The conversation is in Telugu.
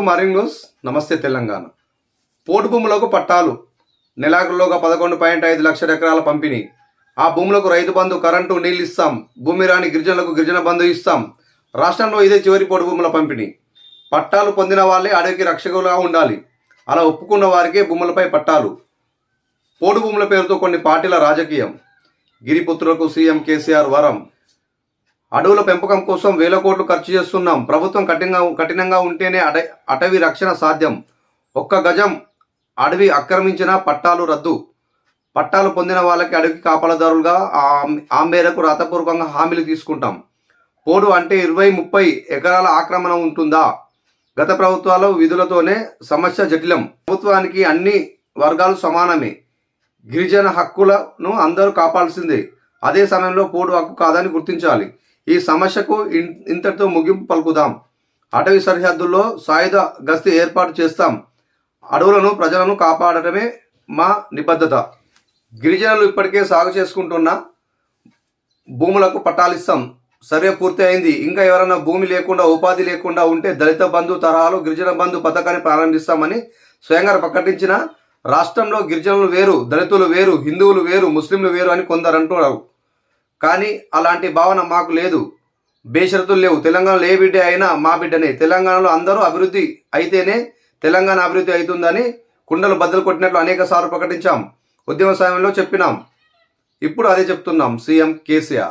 To మరింగ్ news. నమస్తే తెలంగాణ. పోటు భూములకు పట్టాలు. నెలాఖరులోగా పదకొండు పాయింట్ ఐదు లక్షల ఎకరాల పంపిణీ. ఆ భూములకు రైతు బంధు కరెంటు నీళ్ళు ఇస్తాం. భూమి రాని గిరిజనులకు గిరిజన బంధు ఇస్తాం. రాష్ట్రంలో ఇదే చివరి పోటు భూముల పంపిణీ. పట్టాలు పొందిన వాళ్ళే అడవికి రక్షకులుగా ఉండాలి. అలా ఒప్పుకున్న వారికే భూములపై పట్టాలు. పోటు భూముల పేరుతో కొన్ని పార్టీల రాజకీయం. గిరిపుత్రులకు సీఎం కేసీఆర్ వరం. అడవుల పెంపకం కోసం వేల కోట్లు ఖర్చు చేస్తున్నాం. ప్రభుత్వం కఠినంగా కఠినంగా ఉంటేనే అడ అటవీ రక్షణ సాధ్యం. ఒక్క గజం అడవి ఆక్రమించిన పట్టాలు రద్దు. పట్టాలు పొందిన వాళ్ళకి అడవి కాపలదారులుగా ఆ- మేరకు రాతపూర్వకంగా హామీలు తీసుకుంటాం. పోడు అంటే ఇరవై ముప్పై ఎకరాల ఆక్రమణ ఉంటుందా? గత ప్రభుత్వాలు విధులతోనే సమస్య జటిలం. ప్రభుత్వానికి అన్ని వర్గాలు సమానమే. గిరిజన హక్కులను అందరూ కాపాల్సిందే. అదే సమయంలో పోడు హక్కు కాదని గుర్తించాలి. ఈ సమస్యకు ఇన్- ఇంతటితో ముగింపు పలుకుదాం. అటవీ సరిహద్దుల్లో సాయుధ గస్తీ ఏర్పాటు చేస్తాం. అడవులను ప్రజలను కాపాడటమే మా నిబద్ధత. గిరిజనులు ఇప్పటికే సాగు చేసుకుంటున్న భూములకు పట్టాలిస్తాం. సర్వే పూర్తి అయింది. ఇంకా ఎవరైనా భూమి లేకుండా ఉపాధి లేకుండా ఉంటే దళిత బంధు తరహాలు గిరిజన బంధు పథకాన్ని ప్రారంభిస్తామని స్వయంగా ప్రకటించిన రాష్ట్రంలో గిరిజనులు వేరు దళితులు వేరు హిందువులు వేరు ముస్లింలు వేరు అని కొందరు అంటున్నారు. కానీ అలాంటి భావన మాకు లేదు. బేషరతులు లేవు. తెలంగాణలో ఏ బిడ్డ అయినా మా బిడ్డనే. తెలంగాణలో అందరూ అభివృద్ధి అయితేనే తెలంగాణ అభివృద్ధి అవుతుందని కుండలు బద్దలు కొట్టినట్లు అనేక సార్లు ప్రకటించాం. ఉద్యమ సమయంలో చెప్పినాం. ఇప్పుడు అదే చెప్తున్నాం. సీఎం కేసీఆర్.